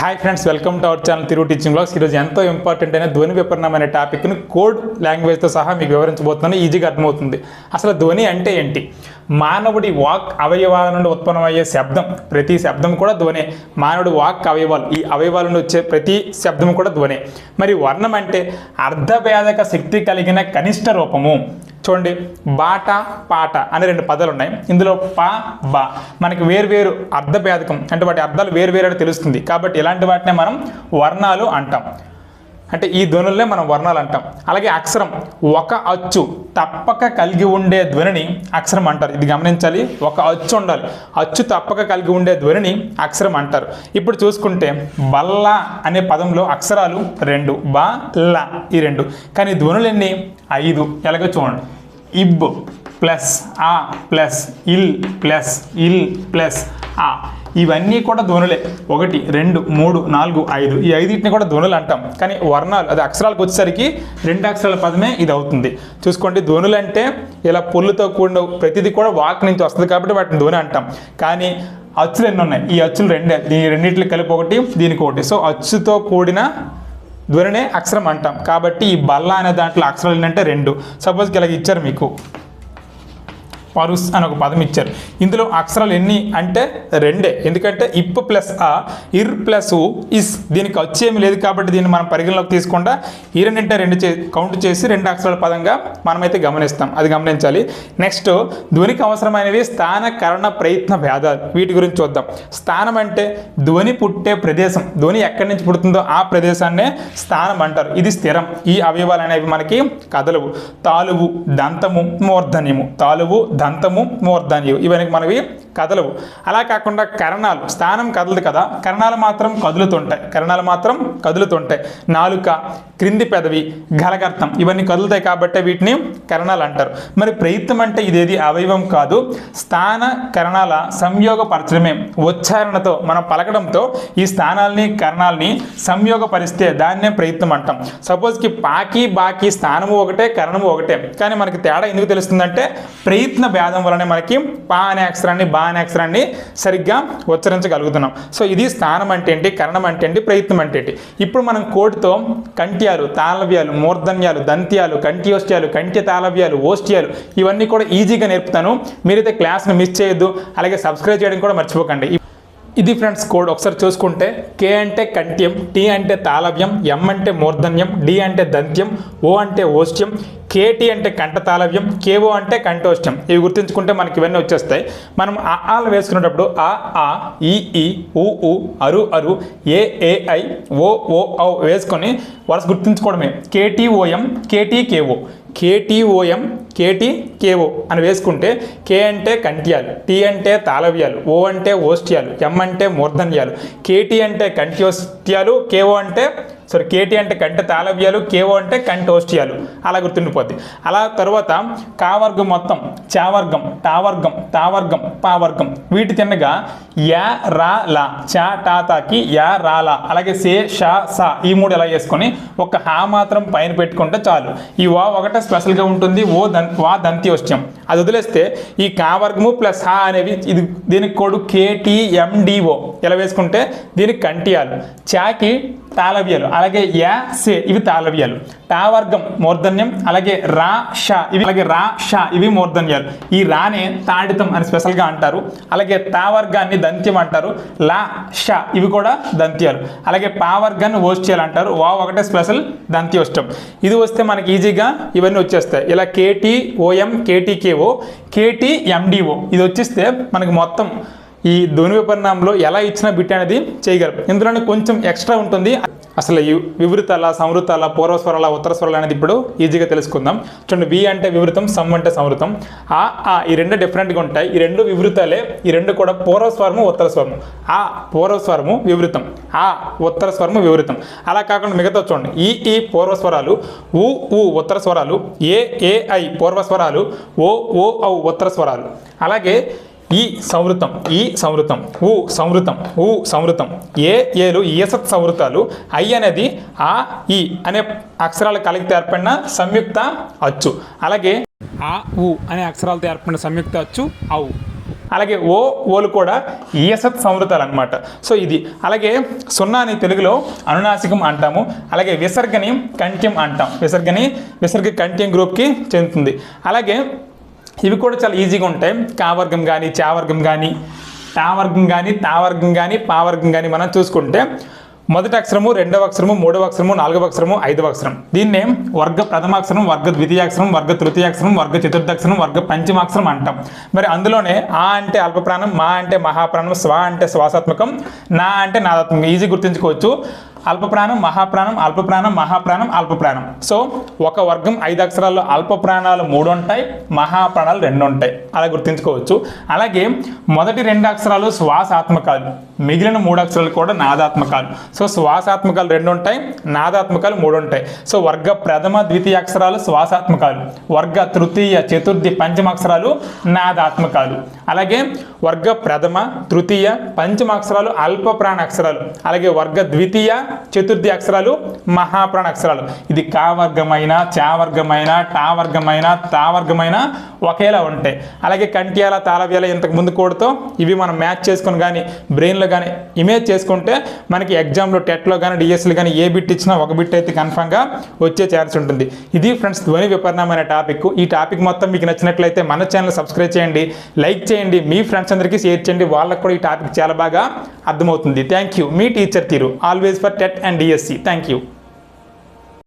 Hi friends welcome to our channel తిరుగు teaching blogs ఈరోజు ఎంతో ఇంపార్టెంట్ అయిన ధ్వని విపరణం అనే టాపిక్ను కోడ్ లాంగ్వేజ్తో సహా మీకు వివరించబోతున్నాను. ఈజీగా అర్థమవుతుంది. అసలు ధ్వని అంటే ఏంటి? మానవుడి వాక్ అవయవాల నుండి ఉత్పన్నమయ్యే శబ్దం. ప్రతి శబ్దం కూడా ధ్వనే. మానవుడి వాక్ అవయవాలు. ఈ అవయవాల నుండి వచ్చే ప్రతి శబ్దం కూడా ధ్వనే. మరి వర్ణం అంటే అర్ధభేదక శక్తి కలిగిన కనిష్ట రూపము. చూడండి బాట పాట అనే రెండు పదాలు ఉన్నాయి. ఇందులో పా బా. మనకి వేర్వేరు అర్ధభేదకం అంటే వాటి అర్థాలు వేరువేరు అని తెలుస్తుంది. కాబట్టి ఇలాంటి వాటినే మనం వర్ణాలు అంటాం. అంటే ఈ ధ్వనులనే మనం వర్ణాలు అంటాం. అలాగే అక్షరం ఒక అచ్చు తప్పక కలిగి ఉండే ధ్వనిని అక్షరం అంటారు. ఇది గమనించాలి ఒక అచ్చు ఉండాలి. అచ్చు తప్పక కలిగి ఉండే ధ్వనిని అక్షరం అంటారు. ఇప్పుడు చూసుకుంటే బల్ల అనే పదంలో అక్షరాలు రెండు బ ల ఈ రెండు. కానీ ధ్వనులన్నీ? ఐదు. ఎలాగో చూడండి. ఇబ్ ప్లస్ ఆ ప్లస్ ఇల్ ప్లస్ ఇల్ ప్లస్ ఆ. ఇవన్నీ కూడా ధ్వనులే. ఒకటి రెండు మూడు నాలుగు ఐదు. ఈ ఐదుటిని కూడా ధ్వనులు అంటాం. కానీ వర్ణాలు అది అక్షరాలకు వచ్చేసరికి రెండు అక్షరాల పదమే ఇది అవుతుంది. చూసుకోండి ధ్వనులు అంటే ఇలా పొల్లుతో కూడిన ప్రతిదీ కూడా వాక్ నుంచి వస్తుంది కాబట్టి వాటిని ధ్వని అంటాం. కానీ అచ్చులు ఎన్ని ఉన్నాయి? ఈ అచ్చులు రెండే. ఈ రెండింటికి కలిపి ఒకటి దీనికి ఒకటి. సో అచ్చుతో కూడిన ధ్వనినే అక్షరం అంటాం. కాబట్టి ఈ బల్ల అనే దాంట్లో అక్షరాలు ఏంటంటే రెండు. సపోజ్ ఇలాగ ఇచ్చారు మీకు. పరుస్ అని ఒక పదం ఇచ్చారు. ఇందులో అక్షరాలు ఎన్ని అంటే రెండే. ఎందుకంటే ఇప్ ప్లస్ ఆ ఇర్ ప్లస్ ఇస్. దీనికి వచ్చేమి లేదు కాబట్టి దీన్ని మనం పరిగణలోకి తీసుకుండా ఈ రెండింటే రెండు చే కౌంట్ చేసి రెండు అక్షరాల పదంగా మనమైతే గమనిస్తాం. అది గమనించాలి. నెక్స్ట్ ధ్వనికి అవసరమైనవి స్థాన కరణ ప్రయత్న భేదాలు వీటి గురించి చూద్దాం. స్థానం అంటే ధ్వని పుట్టే ప్రదేశం. ధ్వని ఎక్కడి నుంచి పుడుతుందో ఆ ప్రదేశాన్నే స్థానం అంటారు. ఇది స్థిరం. ఈ అవయవాలు అనేవి మనకి కదలవు. తాలువు దంతము మూర్ధన్యము. తాలువు దంతము మూర్ధన్యు. ఇవన్నీ మనవి కదలవు. అలా కాకుండా కరణాలు స్థానం కదలదు కదా. కరణాలు మాత్రం కదులుతుంటాయి. కరణాలు మాత్రం కదులుతుంటాయి. నాలుక క్రింది పెదవి గలగర్తం ఇవన్నీ కదులుతాయి కాబట్టి వీటిని కరణాలు అంటారు. మరి ప్రయత్నం అంటే ఇదేది? అవయవం కాదు. స్థాన కరణాల సంయోగపరచడమే. ఉచ్చారణతో మనం పలకడంతో ఈ స్థానాల్ని కరణాలని సంయోగపరిస్తే దాన్నే ప్రయత్నం అంటాం. సపోజ్కి పాకి బాకి స్థానము ఒకటే కరణము ఒకటే. కానీ మనకి తేడా ఎందుకు తెలుస్తుందంటే ప్రయత్న భేదం వలనే మనకి పా అనే అక్షరాన్ని బా అనే అక్షరాన్ని సరిగ్గా ఉచ్చరించగలుగుతున్నాం. సో ఇది స్థానం అంటే ఏంటి కరణం అంటే ఏంటి ప్రయత్నం అంటే ఏంటి? ఇప్పుడు మనం కోడ్తో కంట్యాలు తాళవ్యాలు మూర్ధన్యాలు దంత్యాలు కంఠ్యోష్ట్యాలు కంఠ్య తాళవ్యాలు ఓష్ట్యాలు ఇవన్నీ కూడా ఈజీగా నేర్పుతాను. మీరైతే క్లాస్ను మిస్ చేయొద్దు. అలాగే సబ్స్క్రైబ్ చేయడం కూడా మర్చిపోకండి. ఇది ఫ్రెండ్స్ కోడ్. ఒకసారి చూసుకుంటే కే అంటే కంట్యం టీ అంటే తాళవ్యం ఎం అంటే మూర్ధన్యం డి అంటే దంత్యం ఓ అంటే ఓష్ట్యం కేటి అంటే కంఠ తాళవ్యం కేఓ అంటే కంఠోష్టం ఇవి గుర్తుంచుకుంటే మనకి ఇవన్నీ వచ్చేస్తాయి. మనం ఆ ఆలు వేసుకునేటప్పుడు ఆ ఆ ఈ ఈ ఊ ఊ అరు అరు ఏ ఏ ఐ ఓ ఓ ఔ వేసుకొని వరుస గుర్తుంచుకోవడమే. KTOM KT KO KTOM KT KO అని వేసుకుంటే కే అంటే కంట్యాలు టీ అంటే తాళవ్యాలు ఓ అంటే ఓష్ట్యాలు ఎం అంటే మూర్ధన్యాలు కేటీ అంటే కంఠ్యోష్ట్యాలు కేఓ అంటే సో కేటీ అంటే కంట తాళవ్యాలు కేఓ అంటే కంఠోష్ట్యాలు అలా గుర్తుండిపోద్ది. అలా తర్వాత కావర్గం మొత్తం చావర్గం టావర్గం తావర్గం పావర్గం వీటి తిన్నగా యా రా లా చా టా తాకి యా రా లా. అలాగే సే షా సా ఈ మూడు ఎలా వేసుకొని ఒక హా మాత్రం పైన పెట్టుకుంటే చాలు. ఈ వా ఒకటే స్పెషల్గా ఉంటుంది ఓ దన్ వా దంత్యోష్ట్యం అది వదిలేస్తే ఈ కావర్గము ప్లస్ హా అనేవి ఇది దీనికి కోడు కేటీఎండిఓ ఇలా వేసుకుంటే? దీనికి కంటియాలు. చాకి తాళవ్యాలు. అలాగే యా సే ఇవి తాళవ్యాలు. టావర్గం మూర్ధన్యం అలాగే రా షా ఇవి అలాగే రా షా ఇవి మూర్ధన్యాలు. ఈ రానే తాడితం అని స్పెషల్గా అంటారు. అలాగే తా వర్గాన్ని దంత్యం అంటారు. లా షా ఇవి కూడా దంత్యాలు. అలాగే పావర్గాన్ని ఓష్ట్యాలు అంటారు. వా ఒకటే స్పెషల్ దంత్యోష్టం ఇది వస్తే మనకి ఈజీగా ఇవన్నీ వచ్చేస్తాయి. ఇలా KT OM KTKO KT MDO ఇది వచ్చేస్తే మనకి మొత్తం ఈ ధ్వని విపరిణామంలో ఎలా ఇచ్చిన బిట్ అనేది చేయగలం ఇందులోనే కొంచెం ఎక్స్ట్రా ఉంటుంది. అసలు ఈ వివృతాల సంవృతాల పూర్వస్వరాల ఉత్తర స్వరాలు అనేది ఇప్పుడు ఈజీగా తెలుసుకుందాం. చూడండి వి అంటే వివృతం సమ్ అంటే సంవృతం ఆ ఆ ఈ రెండు డిఫరెంట్గా ఉంటాయి. ఈ రెండు వివృతాలే ఈ రెండు కూడా పూర్వస్వరము ఉత్తర స్వరము. ఆ పూర్వస్వరము వివృతం. ఆ ఉత్తర స్వరము వివృతం. అలా కాకుండా మిగతా చూడండి. ఈ ఈ పూర్వస్వరాలు ఊ ఊ ఉత్తర స్వరాలు ఏ ఏ ఐ పూర్వస్వరాలు ఓ ఓ ఔ ఉత్తర స్వరాలు. అలాగే ఈ సంవృతం ఈ సంవృతం ఊ సంవృతం ఊ సంవృతం. ఏ ఏలు ఈసత్ సంవృతాలు ఐ అనేది ఆ ఈ అనే అక్షరాలు కలిగితే ఏర్పడిన సంయుక్త అచ్చు. అలాగే ఆ ఉ అనే అక్షరాలతో ఏర్పడిన సంయుక్త అచ్చు ఔ. అలాగే ఓ ఓలు కూడా ఈయసత్ సంవృతాలు అనమాట సో ఇది. అలాగే సున్నాని తెలుగులో అనునాసికం అంటాము. అలాగే విసర్గని కంఠ్యం అంటాం. విసర్గని విసర్గ కంఠ్యం గ్రూప్కి చెందుతుంది. అలాగే ఇవి కూడా చాలా ఈజీగా ఉంటాయి. కావర్గం కానీ చావర్గం కానీ టావర్గం కానీ తావర్గం కానీ పావర్గం కానీ మనం చూసుకుంటే మొదటి అక్షరము రెండవ అక్షరము మూడవ అక్షరము నాలుగవ అక్షరము ఐదవ అక్షరం. దీన్నే వర్గ ప్రథమాక్షరం వర్గ ద్వితీయాక్షరం వర్గ తృతీయాక్షరం వర్గ చతుర్థాక్షరం వర్గ పంచమాక్షరం అంటాం. మరి అందులోనే ఆ అంటే అల్పప్రాణం మా అంటే మహాప్రాణం స్వ అంటే శ్వాసాత్మకం నా అంటే నాదాత్మకం. ఈజీ గుర్తుంచుకోవచ్చు. అల్పప్రాణం మహాప్రాణం అల్పప్రాణం మహాప్రాణం అల్పప్రాణం. సో ఒక వర్గం ఐదు అక్షరాల్లో అల్ప ప్రాణాలు మూడు ఉంటాయి మహాప్రాణాలు రెండు ఉంటాయి అలా గుర్తుంచుకోవచ్చు. అలాగే మొదటి రెండు అక్షరాలు శ్వాసాత్మకాలు. మిగిలిన మూడు అక్షరాలు కూడా నాదాత్మకాలు. సో శ్వాసాత్మకాలు రెండు ఉంటాయి నాదాత్మకాలు మూడు ఉంటాయి సో వర్గ ప్రథమ ద్వితీయ అక్షరాలు శ్వాసాత్మకాలు. వర్గ తృతీయ చతుర్థి పంచమ అక్షరాలు నాదాత్మకాలు. అలాగే వర్గ ప్రథమ తృతీయ పంచమ అక్షరాలు అల్ప ప్రాణ అక్షరాలు అలాగే వర్గ ద్వితీయ చతుర్థి అక్షరాలు మహాప్రాణ అక్షరాలు. ఇది కా వర్గమైన చా వర్గమైన టా వర్గమైన తా వర్గమైన ఒకేలా ఉంటాయి. అలాగే కంట్యాల తాళవ్యాల ఇంతకు ముందు కోడ్తో ఇవి మనం మ్యాచ్ చేసుకొని కానీ బ్రెయిన్లో కానీ ఇమేజ్ చేసుకుంటే మనకి ఎగ్జామ్లో టెట్లో కానీ డిఎస్సీలు కానీ ఏ బిట్ ఇచ్చినా ఒక బిట్ అయితే కన్ఫామ్గా వచ్చే ఛాన్స్ ఉంటుంది. ఇది ఫ్రెండ్స్ ధ్వని విపరీతమైన టాపిక్. ఈ టాపిక్ మొత్తం మీకు నచ్చినట్లయితే మన ఛానల్ సబ్స్క్రైబ్ చేయండి లైక్ చేయండి. మీ ఫ్రెండ్స్ అందరికీ షేర్ చేయండి. వాళ్ళకు కూడా ఈ టాపిక్ చాలా బాగా అర్థమవుతుంది. థ్యాంక్ యూ మీ టీచర్ తీరు. Always for TET and DSC thank you